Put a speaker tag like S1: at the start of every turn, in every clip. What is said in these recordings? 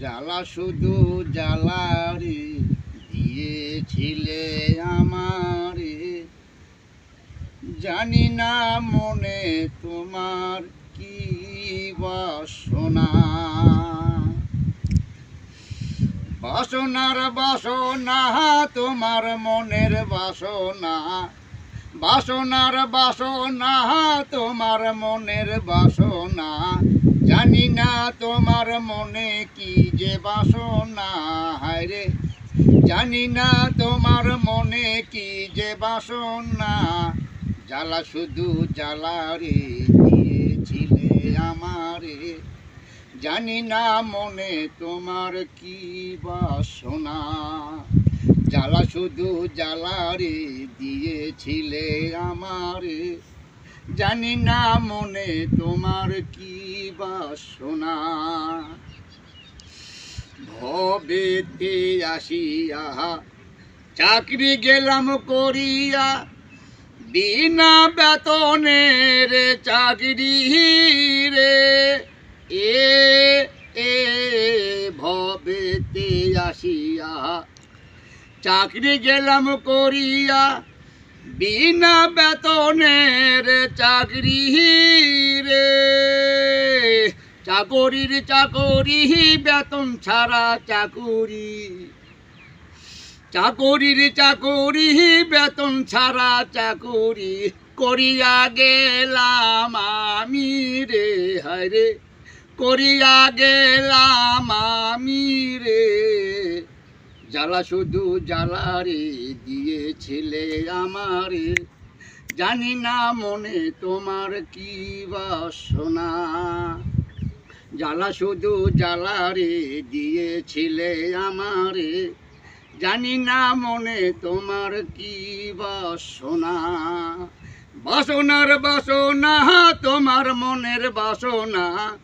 S1: জ্বালা শুধু জ্বালারে দিয়েছিলে আমারে। জানি না মনে তোমার কি বাসনা। বাসনার বাসনা, তোমার মনের বাসনা। বাসনার বাসনা, তোমার মনের বাসনা। জানি না তোমার মনে কি যে বাসনা হায়রে জানি না তোমার মনে কি যে বাসনা। জ্বালা শুধু জ্বালা রে দিয়েছিলে আমারে। জানি না মনে তোমার কি বাসনা। জ্বালা শুধু জ্বালা রে দিয়েছিলে আমারে। জানি না মনে তোমার কি বাসনা। ভবেতে আসিয়া। চাকরি গেলাম করিয়া। বিনা বেতনের চাকরি রে। এ এ, ভবেতে আসিয়া। চাকরি গেলাম করিয়া। বিনা বেতনের চাকরি চাকরির চাকরি, বেতন ছাড়া চাকুরি। চাকরির চাকরি, বেতন ছাড়া চাকুরি করিয়া গেলাম আমি রে হরে করিয়া গেলাম আমি রে। জ্বালা শুধু জ্বালা রে দিয়েছিলে আমারে। জানি না মনে তোমার কি বাসনা। জ্বালা শুধু জ্বালা রে দিয়েছিলে আমারে। জানি না মনে তোমার কি বাসনা। বাসনার বাসনা, তোমার মনের বাসনা।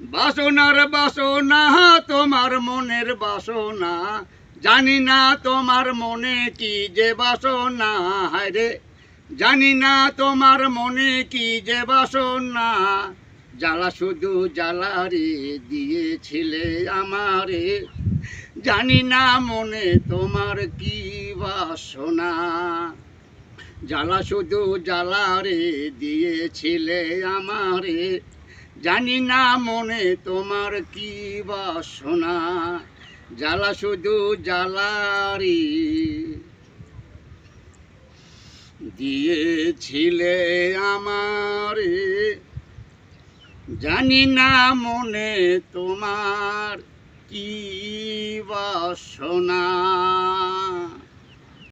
S1: বাসনার বাসনা, তোমার মনের বাসনা। জানি না তোমার মনে কি যে বাসনা, হায় রে। জানি না তোমার মনে কি যে বাসনা। জ্বালা শুধু জ্বালা রে দিয়েছিলে আমারে। জানি না মনে তোমার কি বাসনা। জ্বালা শুধু জ্বালা রে দিয়েছিলে আমারে। জানি না মনে তোমার কি বাসনা। জ্বালা শুধু জ্বালারি দিয়েছিলে আমারে। জানি না মনে তোমার কি বাসনা।